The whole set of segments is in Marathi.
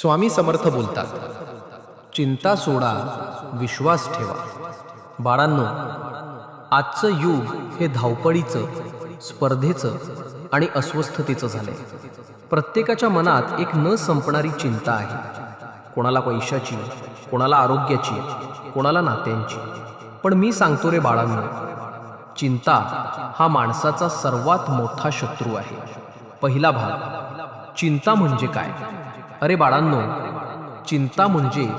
स्वामी समर्थ बोलतात चिंता सोडा विश्वास ठेवा. बाळांनो आजचं युग हे धावपळीचं स्पर्धेचं आणि अस्वस्थतेचं झालंय. प्रत्येकाच्या मनात एक न संपणारी चिंता आहे. कोणाला पैशाची कोणाला आरोग्याची कोणाला नात्यांची. पण मी सांगतो रे बाळांनो चिंता हा माणसाचा सर्वात मोठा शत्रू आहे. पहिला भाग चिंता म्हणजे काय? अरे बाळांनो चिंता म्हणजे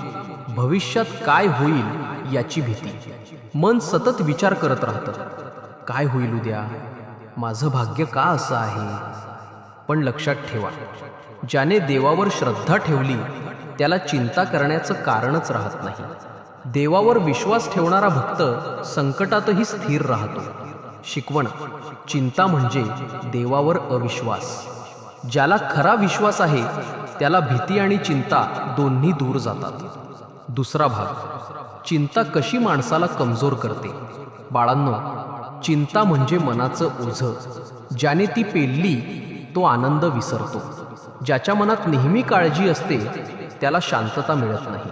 भविष्यात काय होईल याची भीती. मन सतत विचार करत राहतं. काय होईल उद्या? माझं भाग्य का असं आहे? पण लक्षात ठेवा ज्याने देवावर श्रद्धा ठेवली त्याला चिंता करण्याचं कारणच राहत नाही. देवावर विश्वास ठेवणारा भक्त संकटातही स्थिर राहतो. शिकवण चिंता म्हणजे देवावर अविश्वास. ज्याला खरा विश्वास आहे त्याला भीती आणि चिंता दोन्ही दूर जातात. दुसरा भाग चिंता कशी माणसाला कमजोर करते? बाळांनो चिंता म्हणजे मनाचं ओझं ज्याने ती पेलली तो आनंद विसरतो. ज्याच्या मनात नेहमी काळजी असते त्याला शांतता मिळत नाही.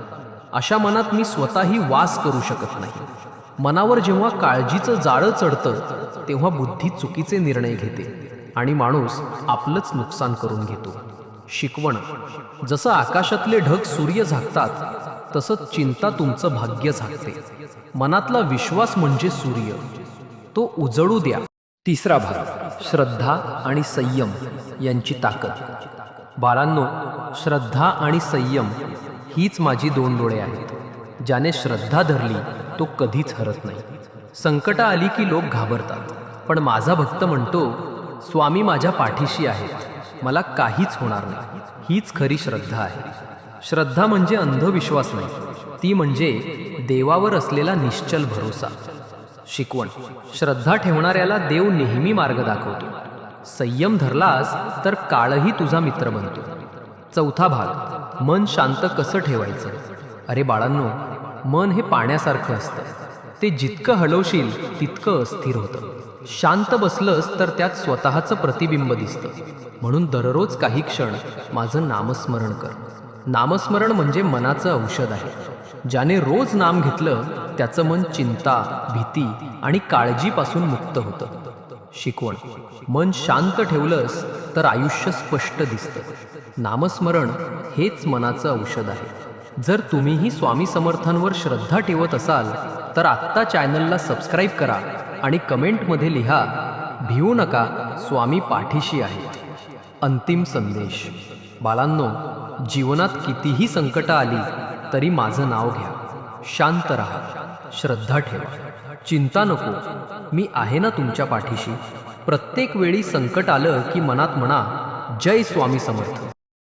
अशा मनात मी स्वतःही वास करू शकत नाही. मनावर जेव्हा काळजीचं जाळं चढतं तेव्हा बुद्धी चुकीचे निर्णय घेते आणि माणूस आपलंच नुकसान करून घेतो. शिकवण. जसं आकाशातले ढग सूर्य झाकतात तसंच चिंता तुमचं भाग्य झाकते. मनातला विश्वास म्हणजे सूर्य. तो उजळू द्या. तिसरा भाग श्रद्धा आणि संयम यांची ताकद. बाळांनो श्रद्धा आणि संयम हीच माझी दोन डोळे आहेत. ज्याने श्रद्धा धरली तो कधीच हरत नाही. संकट आली की लोक घाबरतात. पण माझा भक्त म्हणतो स्वामी माझ्या पाठीशी आहेत. मला काहीच होणार नाही. हीच खरी श्रद्धा आहे. श्रद्धा म्हणजे अंधविश्वास नाही. ती म्हणजे देवावर असलेला निश्चल भरोसा. शिकवण. श्रद्धा ठेवणाऱ्याला देव नेहमी मार्ग दाखवतो. संयम धरलास तर काळही तुझा मित्र बनतो. चौथा भाग. मन शांत कसं ठेवायचं? अरे बाळांनो मन हे पाण्यासारखं असतं. ते जितकं हलवशील तितकं अस्थिर होतं. शांत बसलंस तर त्यात स्वतःचं प्रतिबिंब दिसतं. म्हणून दररोज काही क्षण माझं नामस्मरण कर. नामस्मरण म्हणजे मनाचं औषध आहे. ज्याने रोज नाम घेतलं त्याचं मन चिंता भीती आणि काळजीपासून मुक्त होतं. शिकवण. मन शांत ठेवलंस तर आयुष्य स्पष्ट दिसतं. नामस्मरण हेच मनाचं औषध आहे. जर तुम्हीही स्वामी समर्थांवर श्रद्धा ठेवत असाल तर आत्ता चॅनलला सबस्क्राईब करा आणि कमेंटमध्ये लिहा भिवू नका स्वामी पाठीशी आहेत. अंतिम संदेश. बालांनो जीवनात कितीही संकटं आली तरी माझं नाव घ्या. शांत राहा. श्रद्धा ठेवा. चिंता नको. मी आहे ना तुमच्या पाठीशी? प्रत्येक वेळी संकट आलं की मनात म्हणा जय स्वामी समर्थ.